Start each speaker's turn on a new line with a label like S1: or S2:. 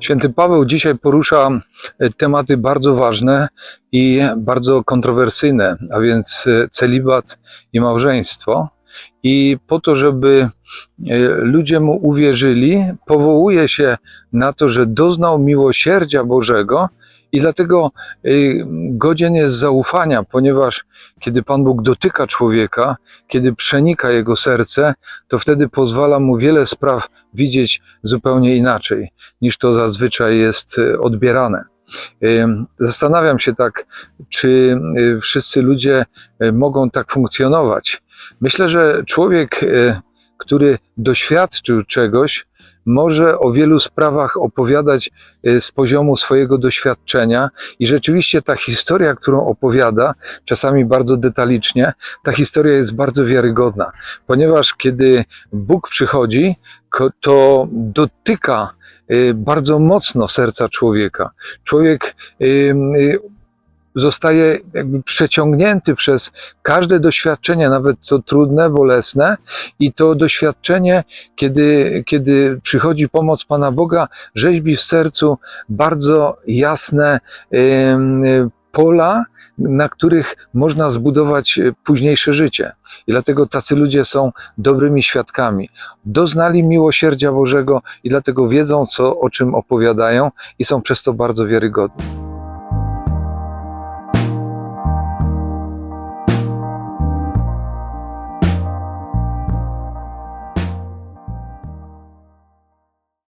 S1: Święty Paweł dzisiaj porusza e, tematy bardzo ważne i bardzo kontrowersyjne, a więc e, celibat i małżeństwo. I po to, żeby e, ludzie mu uwierzyli, powołuje się na to, że doznał miłosierdzia Bożego i dlatego e, godzien jest zaufania, ponieważ kiedy Pan Bóg dotyka człowieka, kiedy przenika jego serce, to wtedy pozwala mu wiele spraw widzieć zupełnie inaczej niż to zazwyczaj jest e, odbierane. Zastanawiam się tak, czy wszyscy ludzie mogą tak funkcjonować. Myślę, że człowiek, y, który doświadczył czegoś, może o wielu sprawach opowiadać y, z poziomu swojego doświadczenia, i rzeczywiście ta historia, którą opowiada, czasami bardzo detalicznie, ta historia jest bardzo wiarygodna, ponieważ kiedy Bóg przychodzi, to dotyka y, bardzo mocno serca człowieka. Człowiek zostaje jakby przeciągnięty przez każde doświadczenie, nawet to trudne, bolesne, i to doświadczenie, kiedy, kiedy przychodzi pomoc Pana Boga, rzeźbi w sercu bardzo jasne y, y, pola, na których można zbudować późniejsze życie. I dlatego tacy ludzie są dobrymi świadkami. Doznali miłosierdzia Bożego i dlatego wiedzą, co, o czym opowiadają i są przez to bardzo wiarygodni.